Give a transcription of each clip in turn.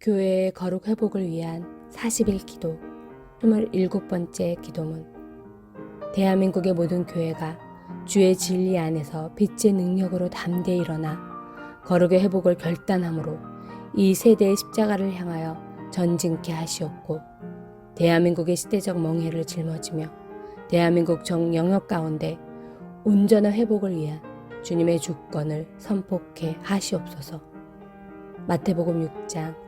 교회의 거룩 회복을 위한 40일 기도 27번째 기도문 대한민국의 모든 교회가 주의 진리 안에서 빛의 능력으로 담대히 일어나 거룩의 회복을 결단함으로 이 세대의 십자가를 향하여 전진케 하시옵고 대한민국의 시대적 멍해를 짊어지며 대한민국 정 영역 가운데 온전한 회복을 위한 주님의 주권을 선포케 하시옵소서. 마태복음 6장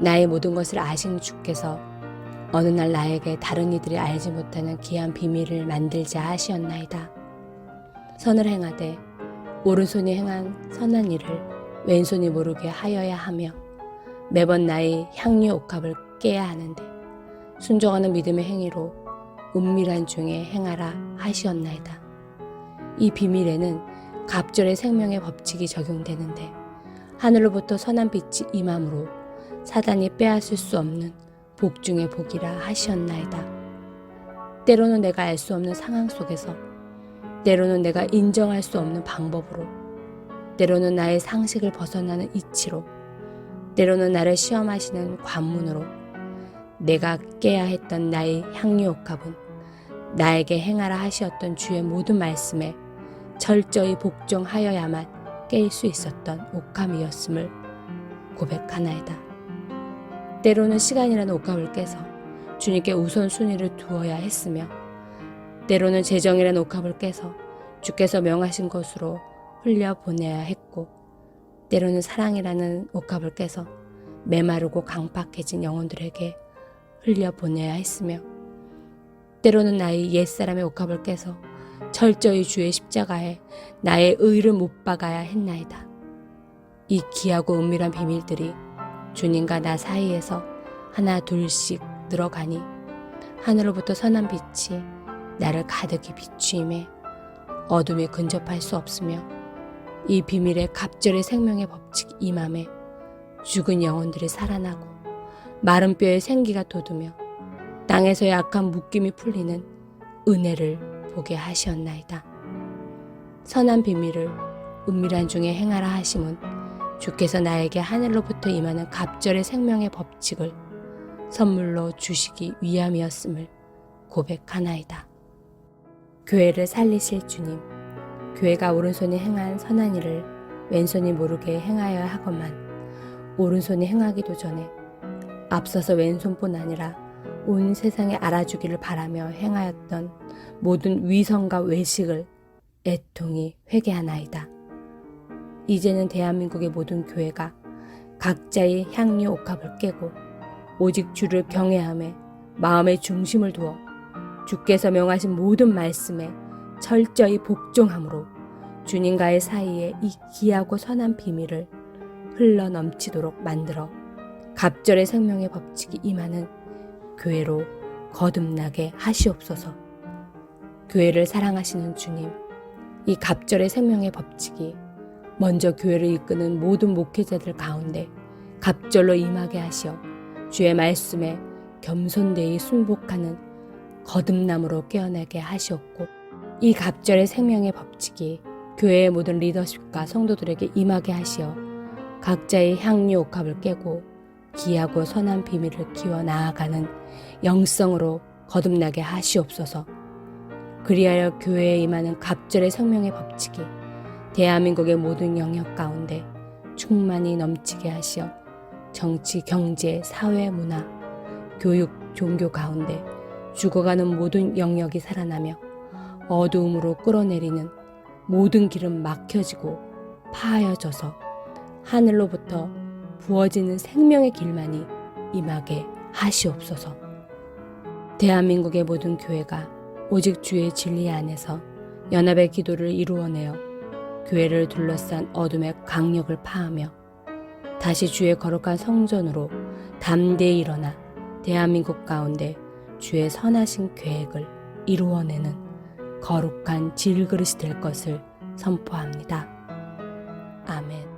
나의 모든 것을 아신 주께서 어느 날 나에게 다른 이들이 알지 못하는 귀한 비밀을 만들자 하시었나이다. 선을 행하되 오른손이 행한 선한 일을 왼손이 모르게 하여야 하며 매번 나의 향유 옥합을 깨야 하는데 순종하는 믿음의 행위로 은밀한 중에 행하라 하시었나이다. 이 비밀에는 갑절의 생명의 법칙이 적용되는데 하늘로부터 선한 빛이 임함으로 사단이 빼앗을 수 없는 복 중의 복이라 하시었나이다. 때로는 내가 알 수 없는 상황 속에서 때로는 내가 인정할 수 없는 방법으로 때로는 나의 상식을 벗어나는 이치로 때로는 나를 시험하시는 관문으로 내가 깨야 했던 나의 향유옥합은 나에게 행하라 하시었던 주의 모든 말씀에 철저히 복종하여야만 깰 수 있었던 옥함이었음을 고백하나이다. 때로는 시간이라는 옥합을 깨서 주님께 우선순위를 두어야 했으며 때로는 재정이라는 옥합을 깨서 주께서 명하신 것으로 흘려보내야 했고 때로는 사랑이라는 옥합을 깨서 메마르고 강팍해진 영혼들에게 흘려보내야 했으며 때로는 나의 옛사람의 옥합을 깨서 철저히 주의 십자가에 나의 의를 못 박아야 했나이다. 이 귀하고 은밀한 비밀들이 주님과 나 사이에서 하나 둘씩 늘어가니 하늘로부터 선한 빛이 나를 가득히 비추임에 어둠이 근접할 수 없으며 이 비밀의 갑절의 생명의 법칙 임함에 죽은 영혼들이 살아나고 마른 뼈에 생기가 돋으며 땅에서의 악한 묶임이 풀리는 은혜를 보게 하시었나이다. 선한 비밀을 은밀한 중에 행하라 하심은 주께서 나에게 하늘로부터 임하는 갑절의 생명의 법칙을 선물로 주시기 위함이었음을 고백하나이다. 교회를 살리실 주님, 교회가 오른손이 행한 선한 일을 왼손이 모르게 행하여야 하건만 오른손이 행하기도 전에 앞서서 왼손뿐 아니라 온 세상에 알아주기를 바라며 행하였던 모든 위선과 외식을 애통이 회개하나이다. 이제는 대한민국의 모든 교회가 각자의 향유 옥합을 깨고 오직 주를 경외함에 마음의 중심을 두어 주께서 명하신 모든 말씀에 철저히 복종함으로 주님과의 사이에 이 귀하고 선한 비밀을 흘러 넘치도록 만들어 갑절의 생명의 법칙이 임하는 교회로 거듭나게 하시옵소서. 교회를 사랑하시는 주님, 이 갑절의 생명의 법칙이 먼저 교회를 이끄는 모든 목회자들 가운데 갑절로 임하게 하시어 주의 말씀에 겸손되이 순복하는 거듭남으로 깨어나게 하시옵고 이 갑절의 생명의 법칙이 교회의 모든 리더십과 성도들에게 임하게 하시어 각자의 향유 옥합을 깨고 기하고 선한 비밀을 키워 나아가는 영성으로 거듭나게 하시옵소서. 그리하여 교회에 임하는 갑절의 생명의 법칙이 대한민국의 모든 영역 가운데 충만히 넘치게 하시어 정치, 경제, 사회, 문화, 교육, 종교 가운데 죽어가는 모든 영역이 살아나며 어두움으로 끌어내리는 모든 길은 막혀지고 파하여져서 하늘로부터 부어지는 생명의 길만이 임하게 하시옵소서. 대한민국의 모든 교회가 오직 주의 진리 안에서 연합의 기도를 이루어내어 교회를 둘러싼 어둠의 강력을 파하며 다시 주의 거룩한 성전으로 담대히 일어나 대한민국 가운데 주의 선하신 계획을 이루어내는 거룩한 질그릇이 될 것을 선포합니다. 아멘.